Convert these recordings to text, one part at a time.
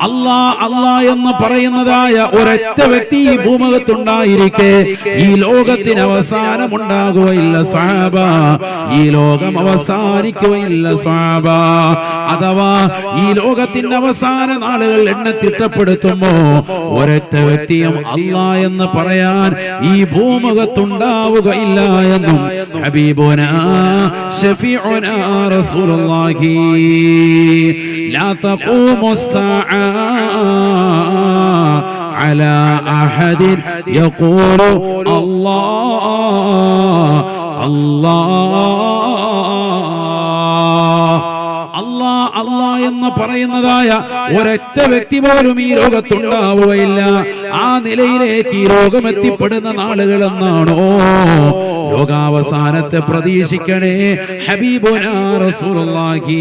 അല്ലാ അല്ലാ എന്ന് പറയുന്നതായ ഒരൊറ്റ വ്യക്തി ഈ ഭൂമുഖത്തുണ്ടായിരിക്കെ. ഈ ലോകത്തിന് അവസാനം അവസാനമുണ്ടാകുകയില്ല സാബ. ഈ ലോകം അവസാനിക്കുകയില്ല സാബ. അഥവാ ഈ ലോകത്തിന്റെ അവസാന നാളുകൾ എണ്ണ തിട്ടപ്പെടുത്തുമ്പോ ഒരൊറ്റ വ്യക്തിയും അല്ലാ എന്ന് പറയാൻ ഈ ഭൂമുഖത്തുണ്ടാവുകയില്ല എന്നും ഹബീബുന ഷഫീഉന റസൂലുള്ളാഹി. لا تقوم الساعة على أحد يقول الله الله അല്ലാ അല്ലാ എന്ന് പറയുന്നതായ ഒരൊറ്റ വ്യക്തി പോലും ഈ ലോകത്തുണ്ടാവുകയില്ല ആ നിലയിലേക്ക് ഈ രോഗം എത്തിപ്പെടുന്ന ലോകാവസാനത്തെ പ്രതീക്ഷിക്കണേ ഹബീബുനാ റസൂലുള്ളാഹി.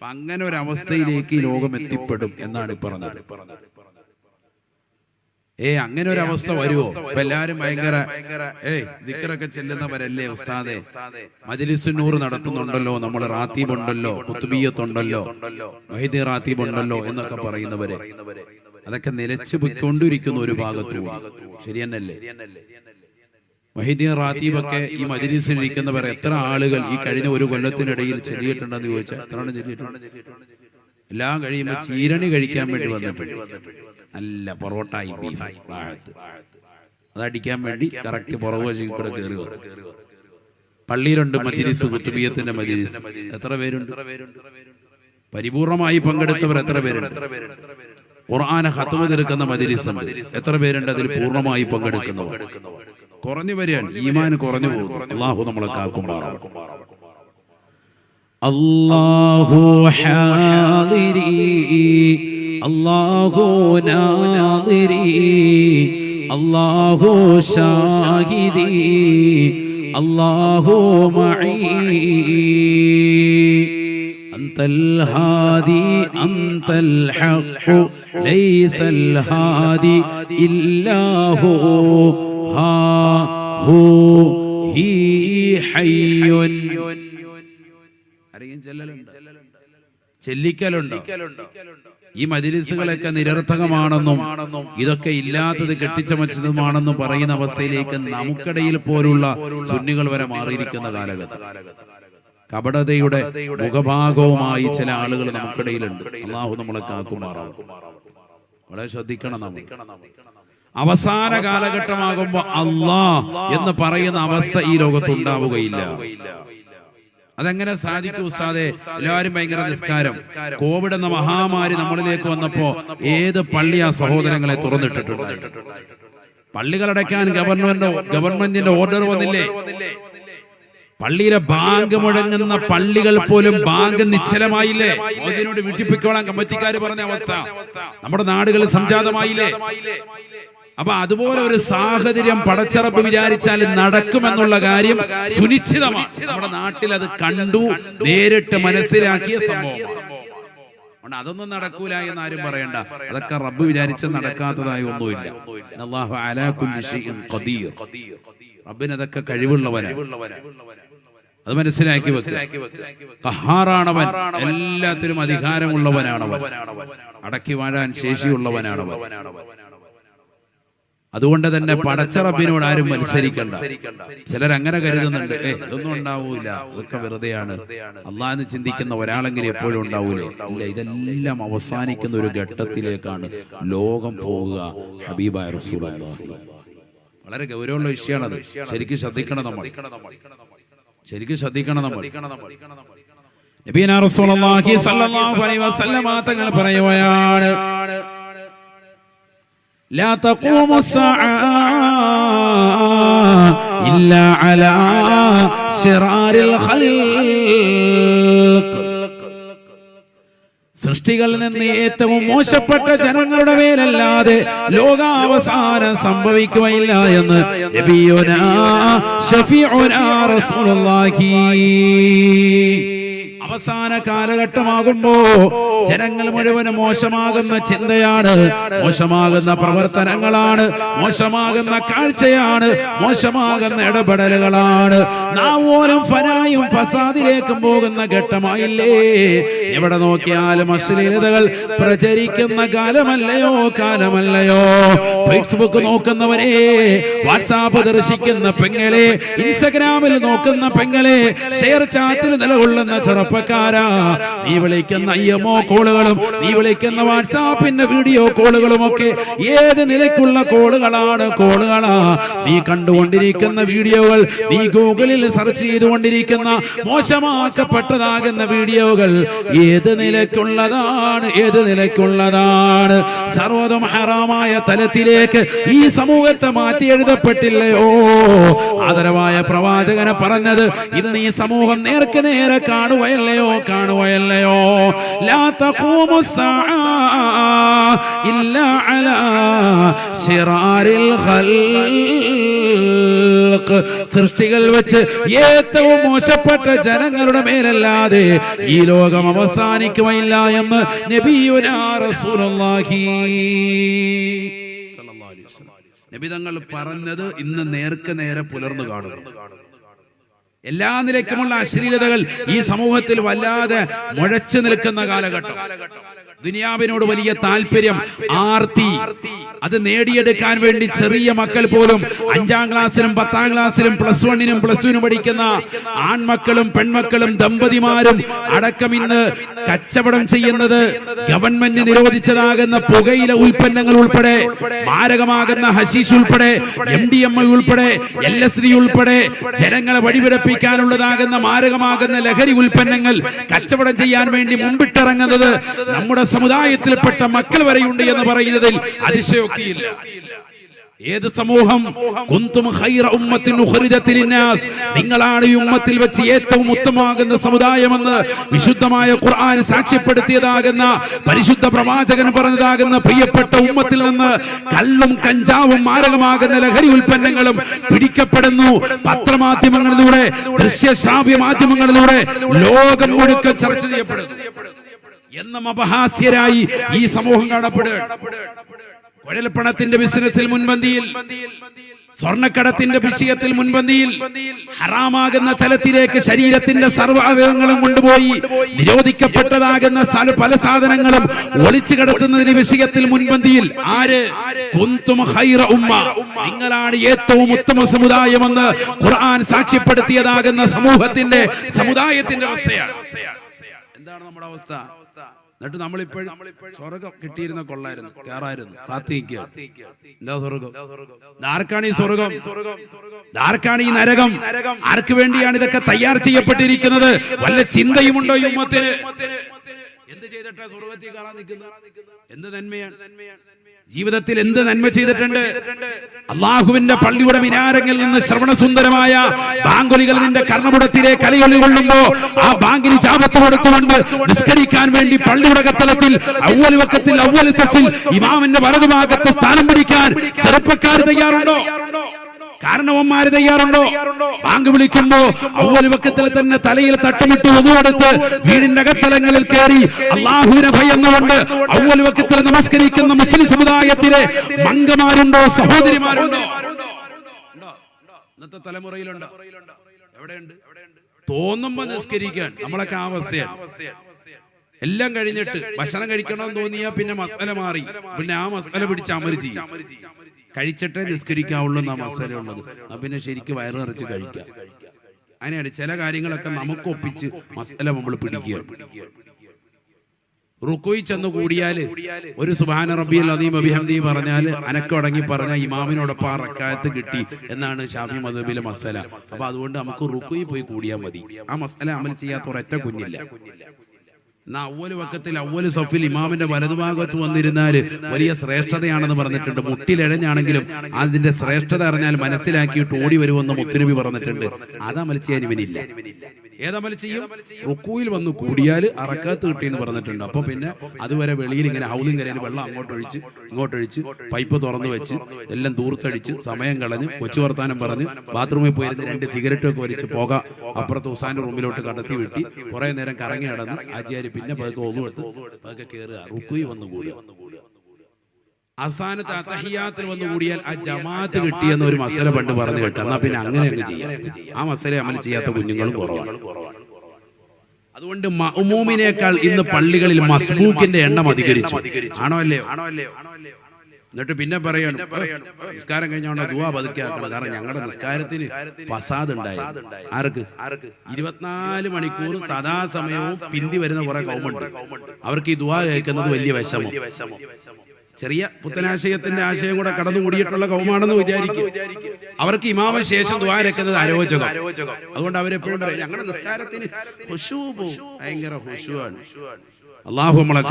അങ്ങനെ ഒരു അവസ്ഥയിലേക്ക് ലോകം എത്തിപ്പെടും എന്നാണ് പറഞ്ഞത്. ഏ അങ്ങനെ ഒരു അവസ്ഥ വരുമോ എല്ലാരും ഭയങ്കര ഏയ് ദിക്കറൊക്കെ ചെല്ലുന്നവരല്ലേ ഉസ്താദെ? മജിലിസുന്നൂർ നടത്തുന്നുണ്ടല്ലോ നമ്മൾ റാത്തീബ് ഉണ്ടല്ലോ കുത്തുബിയത്തുണ്ടല്ലോ വൈദ്യ റാത്തീബ് ഉണ്ടല്ലോ എന്നൊക്കെ പറയുന്നവര്. അതൊക്കെ നിലച്ചു പോയിക്കൊണ്ടിരിക്കുന്ന ഒരു ഭാഗത്തു ശരിയെന്നല്ലേ? മഹിദ്യ റാത്തീബൊക്കെ ഈ മജിലിസിൽ ഇരിക്കുന്നവർ എത്ര ആളുകൾ ഈ കഴിഞ്ഞ ഒരു കൊല്ലത്തിനിടയിൽ ചെല്ലിയിട്ടുണ്ടെന്ന് ചോദിച്ചാൽ എത്രയാണ് ചെല്ലിയിട്ടുണ്ട് എല്ലാം കഴിയുമ്പോൾ ചീരണി കഴിക്കാൻ വേണ്ടി വന്നിട്ടുണ്ട് നല്ല പൊറോട്ടായി വാഴത്ത്. അതടിക്കാൻ വേണ്ടി കറക്റ്റ് പുറകുവശം കൂടെ കയറി വന്നു പള്ളിയിലുണ്ട് മജിലിസ് കുത്തുബിയത്തിന്റെ മജിലിസ്. എത്ര പേരുണ്ട്? പരിപൂർണമായി പങ്കെടുത്തവർ എത്ര പേരുണ്ട്? ഖുർആന ഹത്തുമ തീർക്കുന്ന മജിലിസ് എത്ര പേരുണ്ട്? അതിൽ പൂർണമായി പങ്കെടുക്കുന്നവർ. കുറഞ്ഞു വരികയാണ് ഈമാൻ കുറഞ്ഞു പോകും അള്ളാഹു നമ്മളെ കാക്കുമാറാകും അള്ളാഹു ഹാദിരി. അല്ലാഹു നാദിരി അല്ലാഹു ഷാഹിദി അല്ലാഹു മഈ أنت الهادي أنت الحق ليس الهادي إلا هو ها هو هي حي ആരെങ്കിലും ചെല്ലലുണ്ടോ ചെല്ലിക്കലുണ്ടോ ഈ മജിലിസുകളൊക്കെ നിരർത്ഥകമാണെന്നും ഇതൊക്കെ ഇല്ലാത്തത് കെട്ടിച്ചമച്ചതുമാണെന്നും പറയുന്ന അവസ്ഥയിലേക്ക് നമുക്കിടയിൽ പോലുള്ള സുന്നികൾ വരെ മാറിയിരിക്കുന്ന കാലഘട്ടം. കപടതയുടെ മുഖഭാഗവുമായി ചില ആളുകൾ നമുക്കിടയിലുണ്ട്. അള്ളാഹു നമ്മളെ കാക്കുമാറാവും വളരെ ശ്രദ്ധിക്കണം നമ്മൾ. അവസാന കാലഘട്ടമാകുമ്പോ അള്ളാ എന്ന് പറയുന്ന അവസ്ഥ ഈ ലോകത്ത് ഉണ്ടാവുകയില്ല. അതെങ്ങനെ സാധിക്കും ഉസ്താദെ? എല്ലാവരും ഭയങ്കര നിസ്കാരം. കോവിഡ് എന്ന മഹാമാരി നമ്മളിലേക്ക് വന്നപ്പോ ഏത് പള്ളി ആ സഹോദരങ്ങളെ തുറന്നിട്ടിട്ടുണ്ട് പള്ളികൾ അടയ്ക്കാൻ ഗവൺമെന്റ് ഗവൺമെന്റിന്റെ ഓർഡർ വന്നില്ലേ? പള്ളിയിലെ ബാങ്ക് മുഴങ്ങുന്ന പള്ളികൾ പോലും ബാങ്ക് നിശ്ചലമായില്ലേ? അതിനോട് വിട്ടിപ്പിക്കോളാൻ കമ്മിറ്റിക്കാർ പറഞ്ഞ അവസ്ഥ. നമ്മുടെ നാടുകളിൽ സംജാതമായില്ലേ? അപ്പൊ അതുപോലെ ഒരു സാഹചര്യം പടച്ചറപ്പ് വിചാരിച്ചാൽ നടക്കുമെന്നുള്ള കാര്യം സുനിശ്ചിതമാണ്. നമ്മുടെ നാട്ടിൽ അത് കണ്ടു നേരിട്ട് മനസ്സിലാക്കിയ സംഭവം അതൊന്നും നടക്കൂല എന്ന് ആരും പറയണ്ട. അതൊക്കെ റബ്ബ് വിചാരിച്ച് നടക്കാത്തതായി ഒന്നുമില്ല. അല്ലാഹു അലാ ഖദീർ. റബ്ബിന് അതൊക്കെ കഴിവുള്ളവനാണ്. അത് മനസ്സിലാക്കി കഹാറാണവൻ എല്ലാത്തിനും അധികാരമുള്ളവനാണവൻ. അടക്കി വാഴാൻ ശേഷിയുള്ളവനാണവൻ. അതുകൊണ്ട് തന്നെ പടച്ചറബിനോട് ആരും മത്സരിക്കണ്ട. ചിലർ അങ്ങനെ കരുതുന്നുണ്ട്. ഏ ഇതൊന്നും ഉണ്ടാവൂല. ഇതൊക്കെ വെറുതെയാണ്. അള്ളാന്ന് ചിന്തിക്കുന്ന ഒരാളെങ്കിലും എപ്പോഴും ഉണ്ടാവൂലേ? ഇല്ല ഇതെല്ലാം അവസാനിക്കുന്ന ഒരു ഘട്ടത്തിലേക്കാണ് ലോകം പോവുക ഹബീബായ വളരെ ഗൗരവമുള്ള വിഷയമാണത്. ശരിക്കും ശ്രദ്ധിക്കണം നമ്മൾ. ശരിക്കും ശ്രദ്ധിക്കണം നമ്മൾ. നബീന റസൂലുള്ളാഹി സ്വല്ലല്ലാഹു അലൈഹി വസല്ലമ തങ്ങൾ പറയുകയാണ്. لا تقوم الساعة إلا على شرار الخلق സൃഷ്ടികളിൽ നിന്ന് ഏറ്റവും മോശപ്പെട്ട ജനങ്ങളുടെ മേലല്ലാതെ ലോകാവസാനം സംഭവിക്കുകയില്ല എന്ന് നബിയുനാ ഷഫീഉനാ റസൂലുള്ളാഹി അവസാന കാലഘട്ടമാകുമ്പോ ജനങ്ങൾ മുഴുവനും മോശമാകുന്ന ചിന്തയാണ് മോശമാകുന്ന പ്രവർത്തനങ്ങളാണ് മോശമാകുന്ന കാഴ്ചയാണ് മോശമാകുന്ന ഇടപെടലുകളാണ്. നാം ഓരോ ഫനായും ഫസാദിലേക്കും പോകുന്ന ഘട്ടമായില്ലേ? എവിടെ നോക്കിയാലും അശ്ലീലതകൾ പ്രചരിക്കുന്ന കാലമല്ലയോ കാലമല്ലയോ? ഫേസ്ബുക്ക് നോക്കുന്നവരെ വാട്സാപ്പ് ദർശിക്കുന്ന പെങ്ങളെ ഇൻസ്റ്റഗ്രാമിൽ നോക്കുന്ന പെങ്ങളെ ഷെയർ ചാറ്റിൽ നിലകൊള്ളുന്ന ചെറുപ്പക്കാരാ നീ വിളിക്കുന്ന അയ്യമോ കോളുകളും നീ വിളിക്കുന്ന വാട്സാപ്പിന്റെ വീഡിയോ കോളുകളും ഒക്കെ ഏത് നിലക്കുള്ള കോളുകളാണ് കോളുകളാ. നീ കണ്ടുകൊണ്ടിരിക്കുന്ന വീഡിയോകൾ നീ ഗൂഗിളിൽ സെർച്ച് ചെയ്തുകൊണ്ടിരിക്കുന്ന മോശമാക്കപ്പെട്ടതാകുന്ന വീഡിയോകൾ ഏത് നിലക്കുള്ളതാണ് ഏത് നിലക്കുള്ളതാണ് സർവതും ഹറാമായ തലത്തിലേക്ക് ഈ സമൂഹത്തെ മാറ്റി എഴുതപ്പെട്ടില്ലയോ? ആദരവായ പ്രവാചകനെ പറഞ്ഞത് ഇന്ന് ഈ സമൂഹം നേർക്ക് നേരെ കാണുകയല്ലയോ? കാണുകയല്ലയോ? ലാ തഖൂമു ഇല്ല സൃഷ്ടികൾ വെച്ച് ഏറ്റവും മോശപ്പെട്ട ജനങ്ങളുടെ മേലല്ലാതെ ഈ ലോകം അവസാനിക്കുകയില്ല എന്ന് നബിയുനാ റസൂലുള്ളാഹി. നബി തങ്ങൾ പറഞ്ഞത് ഇന്ന് നേർക്ക് നേരെ പുലർന്നു കാണുന്നു എല്ലാ നിലയ്ക്കുമുള്ള അശ്ലീലതകൾ ഈ സമൂഹത്തിൽ വല്ലാതെ മുഴച്ചു നിൽക്കുന്ന കാലഘട്ടം. ദുനിയാവിനോട് വലിയ താല്പര്യം ആർത്തി. അത് നേടിയെടുക്കാൻ വേണ്ടി ചെറിയ മക്കൾ പോലും അഞ്ചാം ക്ലാസ്സിലും പത്താം ക്ലാസ്സിലും പ്ലസ് വണ്ണിനും പ്ലസ് ടുവിനും പഠിക്കുന്ന ആൺമക്കളും പെൺമക്കളും ദമ്പതിമാരും അടക്കം ഇന്ന് കച്ചവടം ചെയ്യുന്നത് ഗവൺമെന്റ് നിരോധിച്ചതാകുന്ന പുകയില ഉൽപ്പന്നങ്ങൾ ഉൾപ്പെടെ മാരകമാകുന്ന ഹശീഷ് ഉൾപ്പെടെ എം ഡി എം ഐ ഉൾപ്പെടെ എൽ എസ് ഡി ഉൾപ്പെടെ ജനങ്ങളെ വഴിപിടപ്പിക്കാനുള്ളതാകുന്ന മാരകമാകുന്ന ലഹരി ഉൽപ്പന്നങ്ങൾ കച്ചവടം ചെയ്യാൻ വേണ്ടി മുമ്പിട്ടിറങ്ങുന്നത് നമ്മുടെ സമുദായത്തിൽപ്പെട്ട മക്കൾ വരെയുണ്ട് എന്ന് പറയുന്നതിൽ അതിശയോക്തിയില്ല. ഏത് സമൂഹം? കുന്തും ഖൈറ ഉമ്മത്തിൻ ഉഖ്രിജത്തിൽ നിങ്ങളാണ് ഈ ഉമ്മത്തിൽ വെച്ച് ഏറ്റവും ഉത്തമമാകുന്ന സമുദായമെന്ന് വിശുദ്ധമായ ഖുർആൻ സാക്ഷ്യപ്പെടുത്തിയതാകുന്ന പരിശുദ്ധ പ്രവാചകൻ പറഞ്ഞതാകുന്ന പ്രിയപ്പെട്ട ഉമ്മത്തിൽ നിന്ന് കല്ലും കഞ്ചാവും മാരകമാകുന്ന ലഹരി ഉൽപ്പന്നങ്ങളും പിടിക്കപ്പെടുന്നു. പത്രമാധ്യമങ്ങളിലൂടെ ദൃശ്യ ശ്രാവ്യ മാധ്യമങ്ങളിലൂടെ ലോകം മുഴുക്ക ചർച്ച ചെയ്യപ്പെടുന്നു. എന്നും അപഹാസ്യരായി ഈ സമൂഹം കാണപ്പെടുക കുഴൽപ്പണത്തിന്റെ ബിസിനസ്സിൽ മുൻപന്തിയിൽ സ്വർണക്കടത്തിന്റെ വിഷയത്തിൽ മുൻപന്തിയിൽ ഹറാമാകുന്ന തലത്തിലേക്ക് ശരീരത്തിന്റെ സർവ അവയവങ്ങളും കൊണ്ടുപോയി നിരോധിക്കപ്പെട്ടതാകുന്ന പല സാധനങ്ങളും ഒളിച്ചു കടത്തുന്നതിന് വിഷയത്തിൽ മുൻപന്തിയിൽ ആര്? ഹൈറ ഉമ്മ. നിങ്ങളാണ് ഏറ്റവും ഉത്തമ സമുദായമെന്ന് ഖുർആൻ സാക്ഷ്യപ്പെടുത്തിയതാകുന്ന സമൂഹത്തിന്റെ സമുദായത്തിന്റെ അവസ്ഥയാണ്. എന്താണ് നമ്മുടെ അവസ്ഥ? എന്നിട്ട് നമ്മളിപ്പോഴും സ്വർഗം കിട്ടിയിരുന്ന കൊള്ളായിരുന്നു. കേറായിരുന്നു. കാത്തിരിക്കുക. എന്താ സ്വർഗം? ആർക്കാണ് ഈ സ്വർഗം? ആർക്കാണ് ഈ നരകം? ആർക്ക് വേണ്ടിയാണ് ഇതൊക്കെ തയ്യാർ ചെയ്യപ്പെട്ടിരിക്കുന്നത്? വല്ല ചിന്തയും ഉണ്ടോ ഉമ്മത്തിന്? എന്ത് ചെയ്തിട്ടാ സ്വർഗത്തിൽ കയറാൻ നിൽക്കുന്നത്? എന്ത് നന്മയാണ്? ജീവിതത്തിൽ എന്ത് നന്മ ചെയ്തിട്ടുണ്ട്? അള്ളാഹുവിന്റെ പള്ളിയുടെ മിനാരങ്ങളിൽ നിന്ന് ശ്രവണസുന്ദരമായ ബാങ്കുലികൾ നിന്റെ കർണപുടത്തിലെ കലയൊളി കൊള്ളുമ്പോ ആ ബാങ്കിന് ചാപത്ത് കൊടുത്തുകൊണ്ട് നിസ്കരിക്കാൻ വേണ്ടി പള്ളിയുടെ കത്തലത്തിൽ അവൽ വക്കത്തിൽ സഫിൽ ഇമാമിന്റെ വലതുഭാഗത്ത് സ്ഥാനം പിടിക്കാൻ ചെറുപ്പക്കാർ തയ്യാറുണ്ടോ? കാരണവന്മാര് തയ്യാറുണ്ടോ? ബാങ്ക് വിളിക്കുമ്പോ അവലവക്കത്തിൽ തന്നെ തലയിൽ തട്ടമിട്ട് ഒതുവെടുത്ത് വീടിന്റെ അകത്തലങ്ങളിൽ കയറി അള്ളാഹുവിനെ ഭയന്നുകൊണ്ട് അവലവക്കത്തിൽ നമസ്കരിക്കുന്ന മുസ്ലിം സമുദായത്തിലെ മംഗമാരുണ്ടോ സഹോദരിമാരുണ്ടോ? ഇന്നത്തെ തലമുറയിലുണ്ടോ? തോന്നുമ്പോ നിസ്കരിക്കാൻ. നമ്മളൊക്കെ അവസ്ഥയാണ് എല്ലാം കഴിഞ്ഞിട്ട് ഭക്ഷണം കഴിക്കണം തോന്നിയാ പിന്നെ മസാല മാറി. പിന്നെ ആ മസാല പിടിച്ച് അമര് കഴിച്ചിട്ടേ നിസ്കരിക്കാവുള്ളൂ മസാല ഉള്ളത് ആ പിന്നെ ശരിക്കും വയറ് നിറച്ച് കഴിക്കാം. അങ്ങനെയാണ് ചില കാര്യങ്ങളൊക്കെ നമുക്ക് ഒപ്പിച്ച് മസല നമ്മൾ പിടിക്കുക. റുക്കോയി ചെന്ന് കൂടിയാൽ ഒരു സുബാന റബ്ബിയൽ അദീം അബിഹംദി പറഞ്ഞാൽ അനക്കടങ്ങി പറഞ്ഞ ഇമാമിനോടൊപ്പം ആ റക്കായത്ത് കിട്ടി എന്നാണ് ഷാഫി മദബിലെ മസല. അപ്പൊ അതുകൊണ്ട് നമുക്ക് റുക്കോയി പോയി കൂടിയാൽ മതി. ആ മസല അമൽ ചെയ്യാത്ത ഒരൊറ്റ കുഞ്ഞില്ല. അവൽ വക്കത്തിൽ അവൽ സഫിൽ ഇമാമിന്റെ വലതുഭാഗത്ത് വന്നിരുന്നാൽ വലിയ ശ്രേഷ്ഠതയാണെന്ന് പറഞ്ഞിട്ടുണ്ട്. മുട്ടിലഴഞ്ഞാണെങ്കിലും അതിന്റെ ശ്രേഷ്ഠത അറിഞ്ഞാൽ മനസ്സിലാക്കിയിട്ട് ഓടി വരുമെന്ന് മുത്തുനബി പറഞ്ഞിട്ടുണ്ട്. അതാ അമൽ ഏതമൽ ചെയ്യും? റുക്കൂയിൽ വന്ന് കൂടിയാൽ അറക്കത്ത് കിട്ടിയെന്ന് പറഞ്ഞിട്ടുണ്ട്. അപ്പൊ പിന്നെ അതുവരെ വെളിയിൽ ഇങ്ങനെ ഹൗലും കരയിൽ വെള്ളം അങ്ങോട്ടൊഴിച്ച് ഇങ്ങോട്ടൊഴിച്ച് പൈപ്പ് തുറന്നു വെച്ച് എല്ലാം ദൂർത്തടിച്ച് സമയം കളഞ്ഞ് കൊച്ചു വർത്താനം പറഞ്ഞ് ബാത്റൂമിൽ പോയിരുന്ന് രണ്ട് സിഗരറ്റ് ഒക്കെ വലിച്ച് പോകാം. അപ്പുറത്ത് ഉസാന്റെ റൂമിലോട്ട് കടത്തി വിട്ടി. കുറെ നേരം കറങ്ങി നടന്ന് ആചാര്യ പിന്നെ പതുക്കെ ഒന്നുമെടുത്ത് പതുക്കെ കയറുക. റുക്കൂയി വന്നു കൂടുക. അവസാനത്തെ അത്തഹിയാത്തിൽ വന്നു കൂടിയാൽ ആ ജമാഅത്ത് കിട്ടിയെന്ന് ഒരു മസല പണ്ട് പറഞ്ഞു കേട്ടോ. എന്നാ പിന്നെ അങ്ങനെ അങ്ങ് ചെയ്യാം. ആ മസല അമൽ ചെയ്യാത്ത കുഞ്ഞുങ്ങളും കുറവാണ്. അതുകൊണ്ട് മഅ്മൂമിനേക്കാൾ ഇന്ന് പള്ളികളിൽ മസ്ബൂക്കിന്റെ എണ്ണം അധികരിച്ചു ആണോ അല്ലേ ആണോ എന്നിട്ട് പിന്നെ പറയണം നിസ്കാരം കഴിഞ്ഞോണ്ട് ദുവാ പതുക്കാക്കണം കാരണം ഞങ്ങളുടെ നിസ്കാരത്തിന് ഫസാദ് ഉണ്ടായി. ആർക്ക്? ആർക്ക്? ഇരുപത്തിനാല് മണിക്കൂർ സദാസമയവും പിന്തി വരുന്ന കുറെ കൗമുണ്ട്. അവർക്ക് ഈ ദുവാ കേൾക്കുന്നത് വലിയ വിഷമം. ചെറിയ പുത്തനാശയത്തിന്റെ ആശയം കൂടെ കടന്നുകൂടിയിട്ടുള്ള കൗമാണെന്ന് വിചാരിക്കും അവർക്ക് ഇമാമ ശേഷം ദ്വാരക്കുന്നത് അരോചകം. അതുകൊണ്ട് അവരെപ്പോഴും പറയും ഞങ്ങളുടെ നിസ്കാരത്തിന് ഹുഷൂ. ഭയങ്കര ഹുഷുവാണ് അള്ളാഹു നമ്മളെ.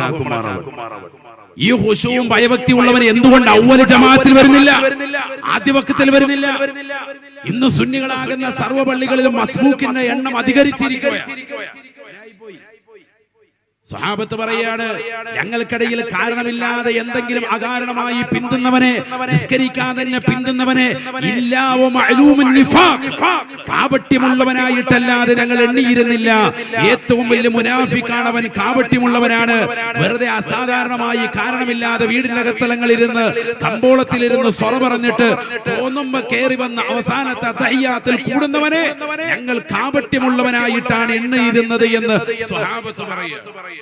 ഈ ഹുഷുവും ഭയഭക്തി ഉള്ളവൻ എന്തുകൊണ്ട് ഔവല ജമാഅത്തിൽ വരുന്നില്ല? ആദ്യവക്കത്തിൽ വരുന്നില്ല? ഇന്ന് സുന്നികളാകുന്ന സർവ പള്ളികളിലും മസ്ബൂക്കിന്റെ എണ്ണം അധികരിച്ചിരിക്കുകയാണ്. സ്വഹാബത്ത് പറയാണ് ഞങ്ങൾക്കിടയിൽ കാരണമില്ലാതെ എന്തെങ്കിലും അകാരണമായി പിന്തുന്നവനെ നിസ്കരിക്കാൻ തന്നെ പിന്തുന്നവനെ. കാപട്യമുള്ളവനായിട്ടല്ലാതെ ഞങ്ങൾ എണ്ണിയിരുന്നില്ല. ഏറ്റവും വലിയ മുനാഫിക്കാണ് അവൻ കാപട്യമുള്ളവനാണ്. വെറുതെ അസാധാരണമായി കാരണമില്ലാതെ വീടിന്റെ അകത്തലങ്ങളിരുന്ന് കമ്പോളത്തിലിരുന്ന് സ്വറ പറഞ്ഞിട്ട് തോന്നുമ്പോ കയറി വന്ന അവസാനത്തെ തയ്യാത്തിൽ കൂടുന്നവനെ ഞങ്ങൾ കാപട്യമുള്ളവനായിട്ടാണ് എണ്ണിയിരുന്നത് എന്ന് സ്വഹാബത്ത് പറയുക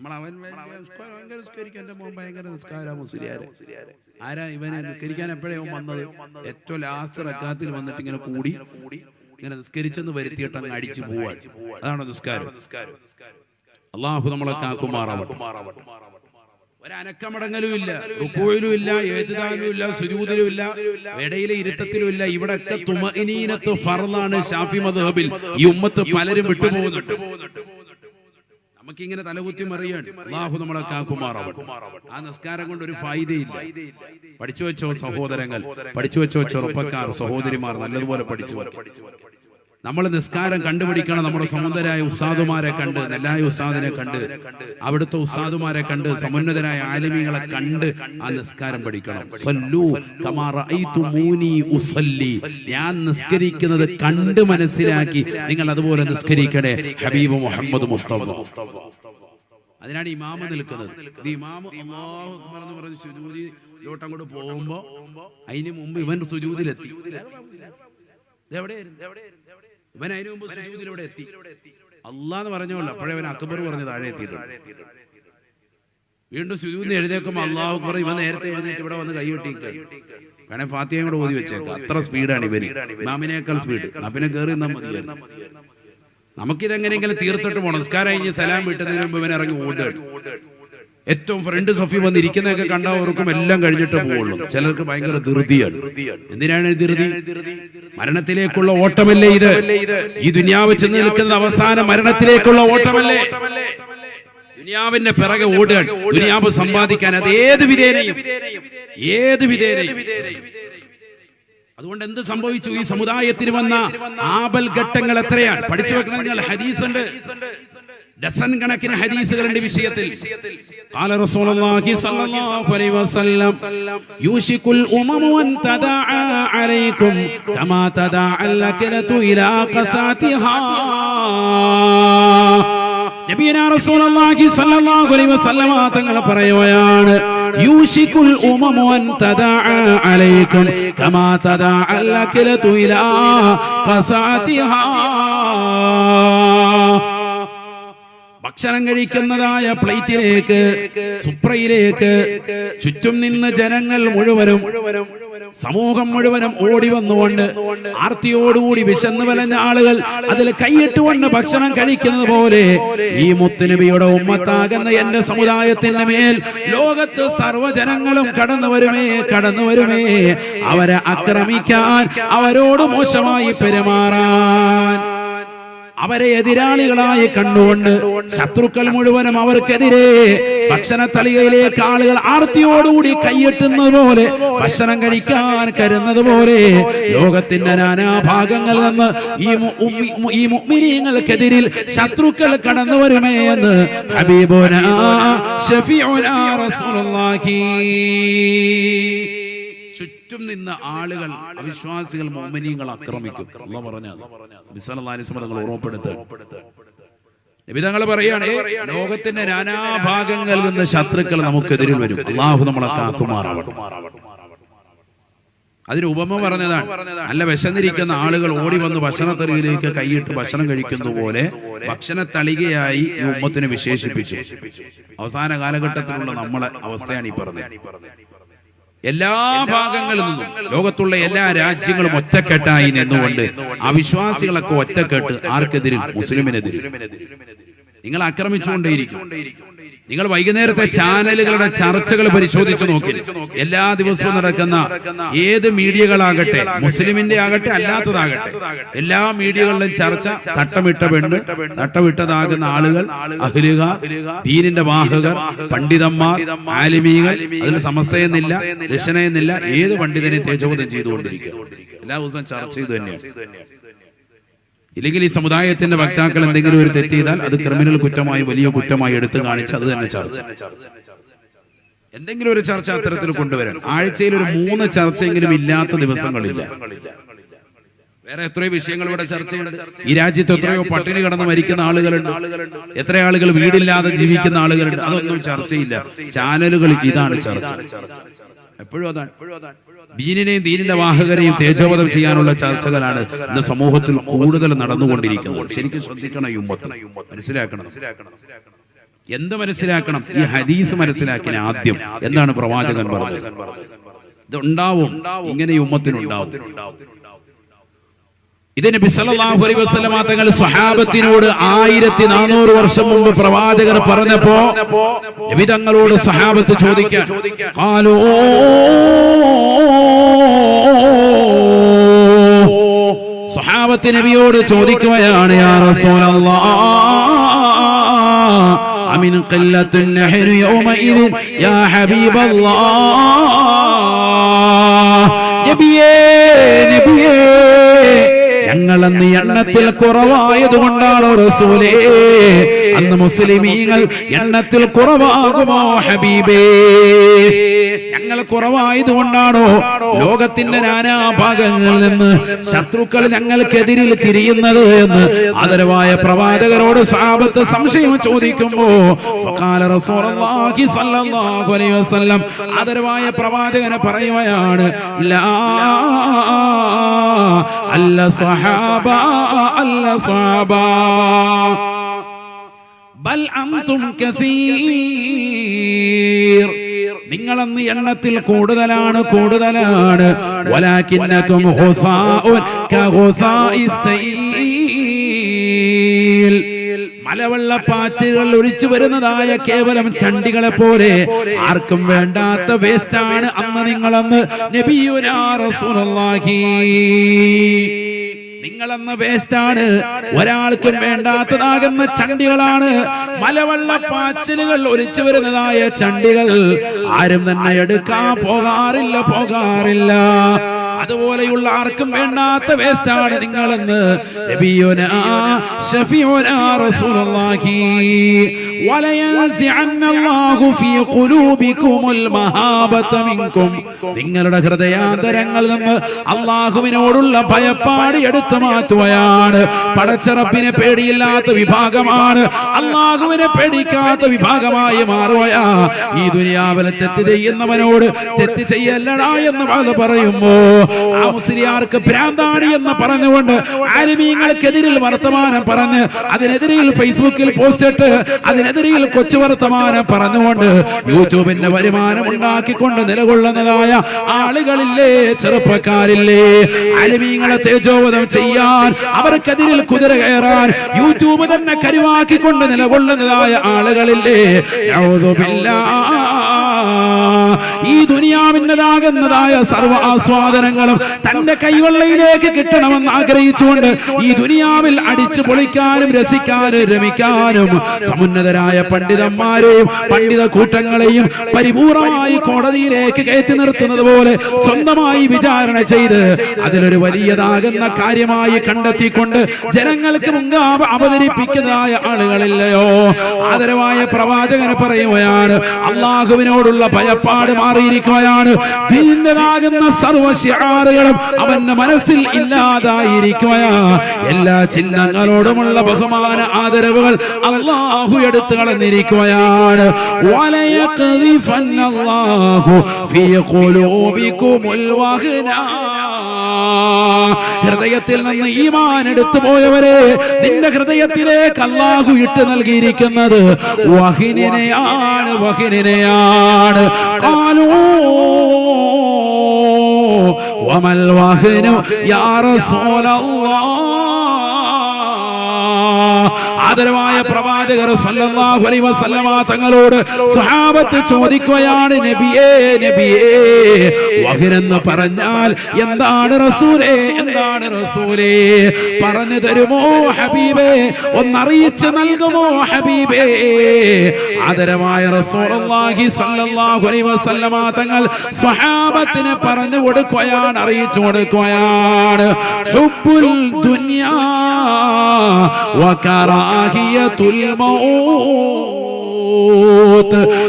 നമ്മൾ അവൻ ഭയങ്കര നിസ്കരിക്കാൻ എന്റെ മോൻ ഭയങ്കര നിസ്കാര മുസ്ലിയാരെ. ആരാ ഇവനെ നിസ്കരിക്കാൻ എപ്പോഴേ വന്നത്? ഏറ്റവും ലാസ്റ്റ് റക്കാത്തിൽ വന്നിട്ട് ഇങ്ങനെ കൂടി ഇങ്ങനെ നിസ്കരിച്ചെന്ന് വരുത്തിയിട്ട് അങ്ങ് അടിച്ചു പോവാൻ അതാണ് നിസ്കാരം. അള്ളാഹു നമ്മളെ കാക്കുമാറാവട്ടെ. ഒരനക്കമടങ്ങലും ഇല്ല റുക്കോയിലും ഇല്ല ഏറ്റുതാനും ഇല്ല സുരൂതിലും ഇല്ല ഇടയിലെ ഇരുത്തത്തിലും ഇല്ല ഇവിടൊക്കെ തുമഇനീനത്ത് ഫർലാണ് ഷാഫി മദ്ഹബിൽ. ഈ ഉമ്മത്ത് പലരും വിട്ടുപോകുന്നുണ്ട്. നമുക്കിങ്ങനെ തലകുത്തി മറിയാണ് അള്ളാഹു നമ്മളെ കാക്കുമാറാവട്ടെ. ആ നിസ്കാരം കൊണ്ട് ഒരു ഫായിദയില്ല. പഠിച്ചു വെച്ചോ സഹോദരങ്ങൾ പഠിച്ചു വെച്ചോ ചെറുപ്പക്കാർ സഹോദരിമാർ നല്ലതുപോലെ പഠിച്ചു പഠിച്ചു നമ്മൾ നിസ്കാരം കണ്ടുപിടിക്കണം നമ്മുടെ സമുന്നതരായ ഉസ്താദുമാരെ കണ്ട് നെല്ലായ ഉസ്താദിനെ കണ്ട് അവിടുത്തെ ഉസ്താദുമാരെ കണ്ട് സമുന്നതരായ ആലിമികളെ കണ്ട് ആ നിസ്കാരം പഠിക്കണം. ഞാൻ നിസ്കരിക്കുന്നത് കണ്ട് മനസ്സിലാക്കി. നിങ്ങൾ അതുപോലെ നിസ്കരിക്കണേ ഹബീബ് മുഹമ്മദ് മുസ്തഫ. അതിനാണ് ഇമാമ നിൽക്കുന്നത്. ഇത് ഇമാമ അല്ലാഹു അക്ബർ എന്ന് പറഞ്ഞ് അങ്ങോട്ട് പോകുമ്പോ അതിന് മുമ്പ് ഇവൻ സുജൂതിലെത്തി. എവിടെയായിരുന്നു? ഇതെവിടെയായിരുന്നു? ഇവൻ അതിനു മുമ്പ് സുജൂദിലൂടെ എത്തി. അള്ളാന്ന് പറഞ്ഞോളൂ. അപ്പോഴേ അവൻ അക്ബർ പറഞ്ഞ് താഴെ എത്തിയിട്ടുണ്ട് വീണ്ടും സുജൂദിന് എഴുതേക്കുമ്പോ അള്ളാഹു അക്ബർ ഇവ നേരത്തെ എഴുന്നേറ്റ് ഇവിടെ വന്ന് കൈവെട്ടിക്ക വേണേ ഫാത്തിയും കൂടെ ഓതി വെച്ചേക്കാം. അത്ര സ്പീഡാണ് ഇവന്. ഇമാമിനേക്കാൾ സ്പീഡ്. പിന്നെ കയറി. നമുക്കിതെങ്ങനെയെങ്കിലും തീർത്തിട്ട് പോകണം നിസ്കാരം കഴിഞ്ഞ് സലാം വിട്ടതിന് മുമ്പ് ഇവൻ ഇറങ്ങി ഓടുകയാണ് ഏറ്റവും ഫ്രണ്ട് സഫി വന്ന് ഇരിക്കുന്നതൊക്കെ കണ്ടവർക്കും എല്ലാം കഴിഞ്ഞിട്ട് പോകുള്ളൂ ചിലർക്ക് ഭയങ്കര ധൃതിയാണ്. എന്തിനാണ് ധൃതി? മരണത്തിലേക്കുള്ള ഓട്ടമല്ലേ ഇത്? ഈ ദുനിയാവ് ചെന്ന് നിൽക്കുന്ന അവസാന മരണത്തിലേക്കുള്ള ഓട്ടമല്ലേ? ദുനിയാവിന്റെ പിറകെ ഓടുക. ദുനിയാവ് സമ്പാദിക്കാൻ അത് ഏത് വിധേനയും. ഏത് വിധേനയും. അതുകൊണ്ട് എന്ത് സംഭവിച്ചു? ഈ സമുദായത്തിന് വന്ന ആപൽ ഘട്ടങ്ങൾ എത്രയാണ്? പഠിച്ചു വെക്കണം ഹദീസ് ഉണ്ട് ഡസൻ കണക്കിന് ഹദീസുകളുണ്ട് ഈ വിഷയത്തിൽ قال رسول الله صلى الله عليه وسلم يوشك الامم ان تداعى عليكم كما تداعى الاكله الى قساتها നബിയന റസൂലുള്ളാഹി സ്വല്ലല്ലാഹു അലൈഹി വസല്ലമ തങ്ങൾ പറയുകയാണ് യൂഷിക്കുൽ ഉമമു അൻ തദഅ അലൈക്കും കമാ തദഅ അൽഅക്ലതു ഇലാ ഖസാതിഹാ ഭക്ഷണം കഴിക്കുന്നതായ പ്ലേറ്റിലേക്ക് സുപ്രയിലേക്ക് ചുറ്റും നിന്ന് ജനങ്ങൾ മുഴുവനും സമൂഹം മുഴുവനും ഓടി വന്നുകൊണ്ട് ആർത്തിയോടുകൂടി വിശന്നു വലഞ്ഞ ആളുകൾ അതിൽ കൈയിട്ടുകൊണ്ട് ഭക്ഷണം കഴിക്കുന്നത് പോലെ ഈ മുത്തുനബിയുടെ ഉമ്മത്താകുന്ന എന്റെ സമുദായത്തിന്റെ മേൽ ലോകത്ത് സർവജനങ്ങളും കടന്നു വരുമേ കടന്നു വരുമേ. അവരെ ആക്രമിക്കാൻ അവരോട് മോശമായി പെരുമാറാൻ. അവരെ എതിരാളികളായി കണ്ടുകൊണ്ട് ശത്രുക്കൾ മുഴുവനും അവർക്കെതിരെ ഭക്ഷണ തളികയിലേക്ക് ആളുകൾ ആർത്തിയോടുകൂടി കൈയെട്ടുന്നത് പോലെ ഭക്ഷണം കഴിക്കാൻ കരുന്നത് പോലെ ലോകത്തിന്റെ നാനാഭാഗങ്ങളിൽ നിന്ന് ഈ മു- ഈ മുഅ്മിനീങ്ങൾക്കെതിരിൽ ശത്രുക്കൾ കടന്നു വരുമേ എന്ന് ഹബീബുന ഷഫീഉന റസൂലുള്ളാഹി. ചുറ്റും നിന്ന ആളുകൾ അവിശ്വാസികൾ മോമിനിയങ്ങൾ ആക്രമിക്കും. അല്ല പറഞ്ഞത്. ഓർമ്മപ്പെടുത്ത്. നിബിതങ്ങൾ പറയാണ് ലോകത്തിന്റെ നാനാഭാഗങ്ങളിൽ നിന്ന് ശത്രുക്കൾ നമുക്കെതിരിൽ വരും. അള്ളാഹു നമ്മളെ കാക്കുമാറാവട്ടെ. അതിന് ഉപമ പറഞ്ഞതാണ് നല്ല വിശന്നിരിക്കുന്ന ആളുകൾ ഓടി വന്ന് ഭക്ഷണത്തെറിയിലേക്ക് കൈയിട്ട് ഭക്ഷണം കഴിക്കുന്ന പോലെ ഭക്ഷണ തളികയായി ഈ ഉമ്മത്തിനെ വിശേഷിപ്പിച്ചു. അവസാന കാലഘട്ടത്തിലുള്ള നമ്മളെ അവസ്ഥയാണ് ഈ പറഞ്ഞത്. എല്ലാ ഭാഗങ്ങളിൽ നിന്നും ലോകത്തുള്ള എല്ലാ രാജ്യങ്ങളും ഒറ്റക്കെട്ടായി നിന്നുകൊണ്ട് അവിശ്വാസികളൊക്കെ ഒറ്റക്കെട്ട് ആർക്കെതിരും മുസ്ലിമിനെതിരിൽ നിങ്ങൾ ആക്രമിച്ചുകൊണ്ടേയിരിക്കും. നിങ്ങൾ വൈകുന്നേരത്തെ ചാനലുകളുടെ ചർച്ചകൾ പരിശോധിച്ചു നോക്കി എല്ലാ ദിവസവും നടക്കുന്ന ഏത് മീഡിയകളാകട്ടെ മുസ്ലിമിന്റെ ആകട്ടെ അല്ലാത്തതാകട്ടെ എല്ലാ മീഡിയകളിലും ചർച്ച തട്ടമിട്ട പെണ്ണ് തട്ടമിട്ടതാകുന്ന ആളുകൾ അഹ്ലുക ദീനിന്റെ വാഹകർ പണ്ഡിതന്മാർ ആലിമീകൾ അതിന് സമസ്തയെന്നില്ല ദശനയെന്നില്ല ഏത് പണ്ഡിതനെ തേജോധം ചെയ്തുകൊണ്ടിരിക്കുക. എല്ലാ ദിവസവും ചർച്ച ചെയ്തു തന്നെയാണ്. ഇല്ലെങ്കിൽ ഈ സമുദായത്തിന്റെ വക്താക്കൾ എന്തെങ്കിലും ഒരു തെറ്റ് ചെയ്താൽ അത് ക്രിമിനൽ കുറ്റമായി വലിയ കുറ്റമായി എടുത്തു കാണിച്ച് അത് തന്നെ ചർച്ച. എന്തെങ്കിലും ഒരു ചർച്ച അത്തരത്തിൽ കൊണ്ടുവരാൻ. ആഴ്ചയിൽ ഒരു മൂന്ന് ചർച്ചയെങ്കിലും ഇല്ലാത്ത ദിവസങ്ങളില്ല. വേറെ എത്രയോ വിഷയങ്ങൾ ഇവിടെ ചർച്ചയുണ്ട്. ഈ രാജ്യത്ത് എത്രയോ പട്ടിണി കടന്ന് മരിക്കുന്ന ആളുകളുണ്ട്. എത്ര ആളുകൾ വീടില്ലാതെ ജീവിക്കുന്ന ആളുകളുണ്ട്. അതൊന്നും ചർച്ചയില്ല. ചാനലുകൾ ഇതാണ് ചർച്ച. എപ്പോഴും അതാണ്. ദീനിനെയും ദീനിന്റെ വാഹകരെയും തേജോവധം ചെയ്യാനുള്ള ചർച്ചകളാണ് ഇന്ന് സമൂഹത്തിൽ കൂടുതൽ നടന്നുകൊണ്ടിരിക്കുന്നത്. ശരിക്കും ശ്രദ്ധിക്കണം മനസ്സിലാക്കണം. എന്ത് മനസ്സിലാക്കണം? ഈ ഹദീസ് മനസ്സിലാക്കിയ ആദ്യം. എന്താണ് പ്രവാചകൻ പറഞ്ഞത്. ഇതുണ്ടാവും. ഇങ്ങനെ ഉമ്മത്തിനുണ്ടാവും. ഇത് നബി സല്ലല്ലാഹു അലൈഹി വസല്ലമ ആയിരത്തി നാനൂറ് വർഷം മുമ്പ് പ്രവാചകർ പറഞ്ഞപ്പോ നബി തങ്ങളോട് സ്വഹാബത്ത് ചോദിക്കാൻ ഖാലൂ നബിയോട് ചോദിക്കുകയാണ് നബിയേ നബിയേ ഞങ്ങളന്ന് എണ്ണത്തിൽ കുറവായത് കൊണ്ടാണോ റസൂലേ. അന്ന് മുസ്ലിമീങ്ങൾ എണ്ണത്തിൽ കുറവാകുമോ ഹബീബേ? ഞങ്ങൾ കുറവായത് കൊണ്ടാണോ ലോകത്തിന്റെ നാനാഭാഗങ്ങളിൽ നിന്ന് ശത്രുക്കൾ ഞങ്ങൾക്കെതിരിൽ തിരിയുന്നത് എന്ന് ആദരവായ പ്രവാചകരോട് സാപത്ത് സംശയം ചോദിക്കുമ്പോ ആദരവായ പ്രവാചകനെ പറയുകയാണ് ലാ അല്ല സഹാബ അല്ല സഹാബ. ബൽ അംതും കസീർ. നിങ്ങളന്ന് എണ്ണത്തിൽ കൂടുതലാണ് കൂടുതലാണ്. വലാകിന്നകും ഹുസാഉൻ കഹുസാഇ സൈൽ മലവെള്ളപ്പാച്ചുകൾ ഒഴിച്ചു വരുന്നതായ കേവലം ചണ്ടികളെ പോലെ ആർക്കും വേണ്ടാത്ത വേസ്റ്റാണ് അന്ന് നിങ്ങളന്ന് റസൂലുള്ളാഹി. നിങ്ങളെന്ന വേസ്റ്റാണ് ഒരാൾക്കും വേണ്ടാത്തതാകുന്ന ചണ്ടികളാണ്. മലവെള്ള പാച്ചിലുകൾ ഒലിച്ചു വരുന്നതായ ചണ്ടികൾ ആരും തന്നെ എടുക്കാൻ പോകാറില്ല പോകാറില്ല. അതുപോലെയുള്ള ആർക്കും വേണ്ടാത്ത വേസ്റ്റാണ് നിങ്ങളെന്ന്. നിങ്ങളുടെ ഹൃദയാന്തരങ്ങളിൽ നിന്ന് അള്ളാഹുവിനോടുള്ള ഭയപ്പാട് എടുത്തു മാറ്റുകയാണ്. പടച്ചറപ്പിനെ പേടിയില്ലാത്ത വിഭാഗമാണ്. അള്ളാഹുവിനെ പേടിക്കാത്ത വിഭാഗമായി മാറുകയാ. ഈ ദുനിയാവിലെ തെറ്റ് ചെയ്യുന്നവനോട് തെറ്റ് ചെയ്യല്ലടാ എന്ന് പറയുമ്പോ ആ മുസ്ലിയാർക്ക് ഭ്രാന്താണി എന്ന് പറഞ്ഞുകൊണ്ട് ആലിമീങ്ങൾക്കെതിരിൽ വർത്തമാനം പറഞ്ഞ് അതിനെതിരിൽ ഫേസ്ബുക്കിൽ പോസ്റ്റ് ഇട്ട് അതിനെതിരിൽ കൊച്ചു വർത്തമാനം പറഞ്ഞുകൊണ്ട് യൂട്യൂബിന്റെ വരുമാനം ഉണ്ടാക്കിക്കൊണ്ട് നിലകൊള്ളുന്നതായ ആളുകളില്ലേ ചെറുപ്പക്കാരില്ലേ? അലിമീങ്ങളെ തേജോവധം ചെയ്യാൻ അവർക്കെതിരിൽ കുതിര കയറാൻ യൂട്യൂബ് തന്നെ കരുവാക്കിക്കൊണ്ട് നിലകൊള്ളുന്നതായ ആളുകളില്ലേ? യൗദു ബില്ലാ ഈ ദുനിയാവിന്റെതാകുന്നതായ സർവ ആസ്വാദനങ്ങളും തന്റെ കൈവെള്ളയിലേക്ക് കിട്ടണമെന്ന് ആഗ്രഹിച്ചുകൊണ്ട് ഈ ദുനിയാവിൽ അടിച്ചു പൊളിക്കാനും രസിക്കാനും രമിക്കാനും സമുന്നതരായ പണ്ഡിതന്മാരെയും പണ്ഡിത കൂട്ടങ്ങളെയും പരിപൂർണമായി കോടതിയിലേക്ക് കയറ്റി നിർത്തുന്നത് പോലെ സ്വന്തമായി വിചാരണ ചെയ്ത് അതിലൊരു വലിയതാകുന്ന കാര്യമായി കണ്ടെത്തിക്കൊണ്ട് ജനങ്ങൾക്ക് മുങ്കാവ് അവതരിപ്പിക്കുന്നതായ ആളുകളില്ലയോ? ആദരവായ പ്രവാചകന് പറയുകയാണ് അള്ളാഹുവിനോടുള്ള ഭയപ്പാട് മാറിയിരിക്കുകയാണ്. ദീനനാകുന്ന സർവശിഹാറുകളും അവന്റെ മനസ്സിൽ ഇല്ലാതായിരിക്കുകയാ. എല്ലാ ചിഹ്നങ്ങളോടുമുള്ള ബഹുമാന ആദരവുകൾ അള്ളാഹു എടുത്തു കളഞ്ഞിരിക്കുകയാണ്. ഹൃദയത്തിൽ നിന്ന് ഈമാൻ എടുത്തു പോയവരെ നിന്റെ ഹൃദയത്തിലേക്ക് അള്ളാഹു ഇട്ട് നൽകിയിരിക്കുന്നത് വഹിനെയാണ് വഹിനെയാണ് കാലോ വമൽ വഹനു യാ റസൂലല്ലാഹ് ആദരവായ പ്രവാചകർ സല്ലല്ലാഹു അലൈഹി വസല്ലമ തങ്ങളോട് സ്വഹാബത്ത് ചോദിക്കുകയാണ് നബിയേ നബിയേ വഹിരെന്ന് പറഞ്ഞാൽ എന്താണ് റസൂലേ എന്താണ് റസൂലേ? പറഞ്ഞു തരുമോ ഹബീബേ? ഒന്നറിയിച്ചു നൽകുമോ ഹബീബേ? ആദരവായ റസൂലുള്ളാഹി സല്ലല്ലാഹു അലൈഹി വസല്ലമ തങ്ങൾ സ്വഹാബത്തിന് പറഞ്ഞു കൊടുക്കുകയാണ് അറിയിച്ചു കൊടുക്കുകയാണ്. ഹുബ്ബുൽ ദുനിയാ മൗത്ത്.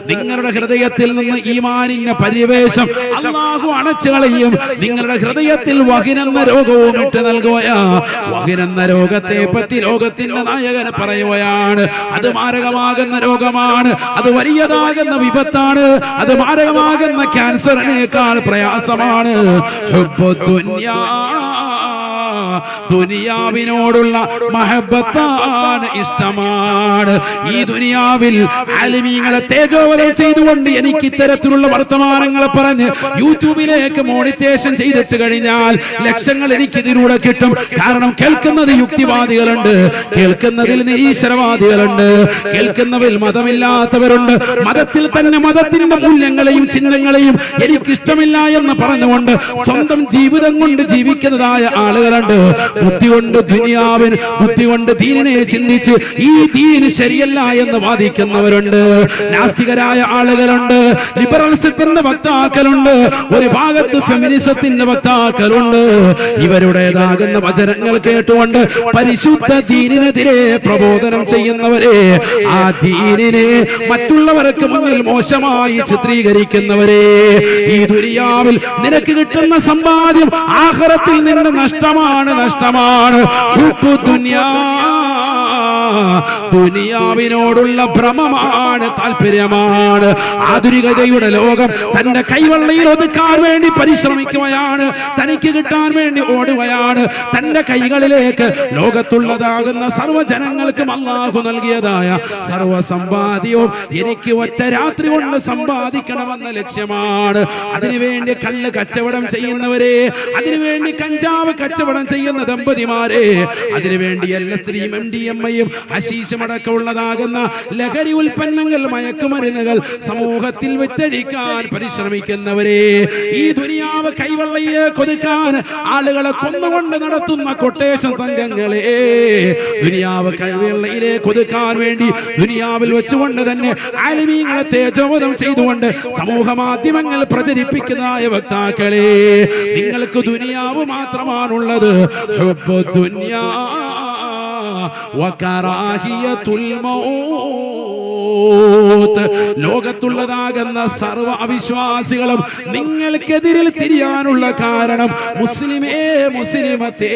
നിങ്ങളുടെ ഹൃദയത്തിൽ നിന്ന് ഈമാനിന്റെ പരിവേശം അള്ളാഹു അണച്ചു കളയും. നിങ്ങളുടെ ഹൃദയത്തിൽ വഹിനെന്ന രോഗവും ഇട്ട് നൽകുകയാ വഹിനെന്ന രോഗത്തെ പറ്റി ലോകത്തിന്റെ നായകൻ പറയുകയാണ്. അത് മാരകമാകുന്ന രോഗമാണ്. അത് വലിയതാകുന്ന വിപത്താണ്. അത് മാരകമാകുന്ന ക്യാൻസറിനേക്കാൾ പ്രയാസമാണ്. ഹുബ്ബുദ്ദുന്യാ ദുനിയാവിനോടുള്ള മഹബത്താണ് ഇഷ്ടമാണ്. ഈ ദുനിയാവിൽ അലിമീങ്ങളെ തേജോവലം ചെയ്തുകൊണ്ട് എനിക്ക് ഇത്തരത്തിലുള്ള വർത്തമാനങ്ങൾ പറഞ്ഞ് യൂട്യൂബിലേക്ക് മോണിറ്റേഷൻ ചെയ്തിട്ട് കഴിഞ്ഞാൽ ലക്ഷങ്ങൾ എനിക്ക് ഇതിലൂടെ കിട്ടും. കാരണം കേൾക്കുന്നത് യുക്തിവാദികളുണ്ട്. കേൾക്കുന്നതിൽ നിരീശ്വരവാദികളുണ്ട്. കേൾക്കുന്നവരിൽ മതമില്ലാത്തവരുണ്ട്. മതത്തിൽ തന്നെ മതത്തിന്റെ മൂല്യങ്ങളെയും ചിഹ്നങ്ങളെയും എനിക്കിഷ്ടമില്ല എന്ന് പറഞ്ഞുകൊണ്ട് സ്വന്തം ജീവിതം കൊണ്ട് ജീവിക്കുന്നതായ ആളുകളുണ്ട്. ബുദ്ധി കൊണ്ട് ദുനിയാവിന് ബുദ്ധി കൊണ്ട് ദീനിനെ ചിന്തിച്ച് ഈ ദീന് ശരിയല്ല എന്ന് വാദിക്കുന്നവരുണ്ട്. നാസ്തികരായ ആളുകളുണ്ട്. ലിബറൽസത്തിന്റെ വക്താക്കളുണ്ട്. ഒരു ഭാഗത്ത് ഫെമിനിസത്തിന്റെ വക്താക്കളുണ്ട്. ഇവരുടേതാകുന്ന വചനങ്ങൾ കേട്ടുകൊണ്ട് പരിശുദ്ധ ദീനിനെതിരെ പ്രബോധനം ചെയ്യുന്നവരെ ആ ദീനിനെ മറ്റുള്ളവർക്ക് മുന്നിൽ മോശമായി ചിത്രീകരിക്കുന്നവരെ ഈ ദുരിയാവിൽ നിനക്ക് കിട്ടുന്ന സമ്പാദ്യം ആഹ്റത്തിൽ നിന്ന് നഷ്ടമാണ് നഷ്ടമാണ്. ദുനിയാ ദുനിയാവിനോടുള്ള ഭ്രമമാണ് താല്പര്യമാണ് ആധുനികതയുടെ ലോകം തന്റെ കൈവെള്ളയിൽ ഒതുക്കാൻ വേണ്ടി പരിശ്രമിക്കുകയാണ്. തനിക്ക് കിട്ടാൻ വേണ്ടി ഓടുകയാണ്. തന്റെ കൈകളിലേക്ക് ലോകത്തുള്ളതാകുന്ന സർവജനങ്ങൾക്കും അള്ളാഹു നൽകിയതായ സർവ സമ്പാദ്യവും എനിക്ക് ഒറ്റ രാത്രി കൊണ്ട് സമ്പാദിക്കണമെന്ന ലക്ഷ്യമാണ്. അതിനുവേണ്ടി കള്ള് കച്ചവടം ചെയ്യുന്നവരെ അതിനുവേണ്ടി കഞ്ചാവ് കച്ചവടം ചെയ്യുന്ന ദമ്പതിമാരെ അതിനുവേണ്ടി എല്ലാ സ്ത്രീയും എം ഡി എം ഐയും അശീശമടക്കമുള്ളതാകുന്ന ലഹരി ഉൽപ്പന്നങ്ങൾ മയക്കുമരുന്നുകൾ സമൂഹത്തിൽ വിറ്റഴിക്കാൻ പരിശ്രമിക്കുന്നവരെ ഈ ദുനിയാവ് കൈവള്ളയെ കൊതുക്കാൻ ആളുകളെ കൊന്നുകൊണ്ട് നടത്തുന്ന കൊട്ടേഷൻ സംഘങ്ങളെ ദുനിയാവ് കൈവെള്ളയിലെ കൊതുക്കാൻ വേണ്ടി ദുനിയാവിൽ വെച്ചുകൊണ്ട് തന്നെ ആലിമീങ്ങളെ തേജോവധം ചെയ്തുകൊണ്ട് സമൂഹ മാധ്യമങ്ങൾ പ്രചരിപ്പിക്കുന്നതായ വക്താക്കളെ നിങ്ങൾക്ക് ദുനിയാവ് മാത്രമാണുള്ളത്. ദുനിയാ. വകറാഹിയത്തുൽ മൗത്ത്. ലോകത്തുള്ളതാകുന്ന സർവ അവിശ്വാസികളും നിങ്ങൾക്കെതിരിൽ തിരിയാനുള്ള കാരണം മുസ്ലിമേ മുസ്ലിമത്തേ.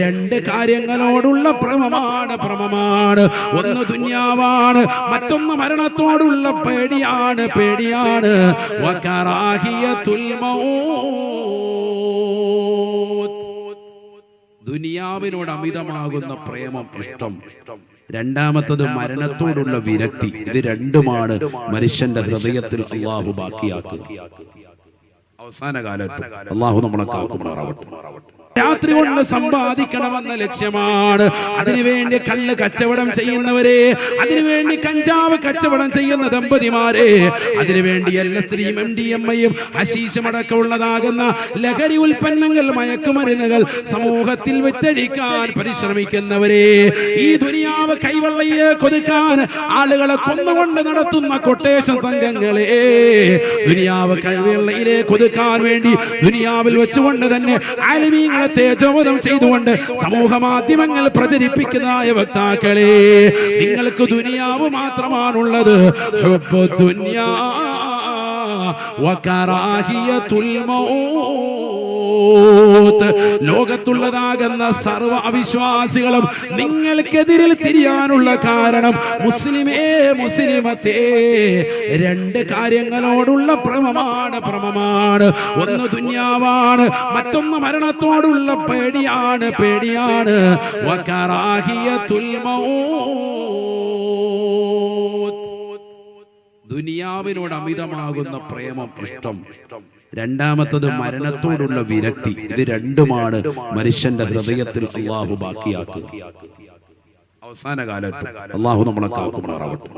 രണ്ട് കാര്യങ്ങളോടുള്ള ഭ്രമമാണ് ഭ്രമമാണ്. ഒന്ന് ദുന്യാവാണ് മറ്റൊന്ന് മരണത്തോടുള്ള പേടിയാണ് പേടിയാണ്. വകറാഹിയത്തുൽ മൗത്ത്. ദുനിയാവിനോട് അമിതമാകുന്ന പ്രേമം ഇഷ്ടം. രണ്ടാമത്തത് മരണത്തോടുള്ള വിരക്തി. ഇത് രണ്ടുമാണ് മനുഷ്യന്റെ ഹൃദയത്തിൽ അള്ളാഹു ബാക്കിയാക്കുക. അവസാന കാലത്ത് അള്ളാഹു നമ്മളെ കാക്കുമാറാവട്ടെ രാത്രി കൊണ്ട് സമ്പാദിക്കണമെന്ന ലക്ഷ്യമാണ്. അതിനുവേണ്ടി കല്ല് കച്ചവടം ചെയ്യുന്നവരെ അതിനുവേണ്ടി കഞ്ചാവ് കച്ചവടം ചെയ്യുന്ന ദമ്പതിമാരെ അതിനുവേണ്ടി എല്ലാ സ്ത്രീയും എം ഡി എം ഐയും അടക്കമുള്ളതാകുന്ന ലഹരി ഉൽപ്പന്നങ്ങൾ മയക്കുമരുന്നുകൾ സമൂഹത്തിൽ വിറ്റഴിക്കാൻ പരിശ്രമിക്കുന്നവരെ ഈ ദുനിയാവ് കൈവള്ളയെ കൊതുക്കാൻ ആളുകളെ കൊന്നുകൊണ്ട് നടത്തുന്ന കൊട്ടേഷൻ സംഘങ്ങളെ ദുനിയാവ് കൈവെള്ളയിലെ കൊതുക്കാൻ വേണ്ടി ദുനിയാവിൽ വെച്ചുകൊണ്ട് തന്നെ ആലിമീങ്ങളെ തേജോവധം ചെയ്തുകൊണ്ട് സമൂഹ മാധ്യമങ്ങൾ പ്രചരിപ്പിക്കുന്നതായ വക്താക്കളെ നിങ്ങൾക്ക് ദുനിയാവ് മാത്രമാണുള്ളത്. ദുനിയാ വകറാഹിയത്തുൽ മൗത്ത് ലോകത്തുള്ളതാകുന്ന സർവ അവിശ്വാസികളും നിങ്ങൾക്കെതിരിൽ തിരിയാനുള്ള കാരണം മുസ്ലിമേ മുസ്ലിമത്തേ. രണ്ട് കാര്യങ്ങളോടുള്ള ഭ്രമമാണ് ഭ്രമമാണ്. ഒന്ന് ദുന്യാവാണ് മറ്റൊന്ന് മരണത്തോടുള്ള പേടിയാണ് പേടിയാണ്. ദുനിയാവിനോട് അമിതമാകുന്ന പ്രേമം ഇഷ്ടം ഇഷ്ടം. രണ്ടാമത്തത് മരണത്തോടുള്ള വിരക്തി. ഇത് രണ്ടുമാണ് മനുഷ്യന്റെ ഹൃദയത്തിൽ അള്ളാഹു ബാക്കിയാക്കുക. അവസാന കാലത്ത് അള്ളാഹു നമ്മളെ കാക്കുമാറാവട്ടെ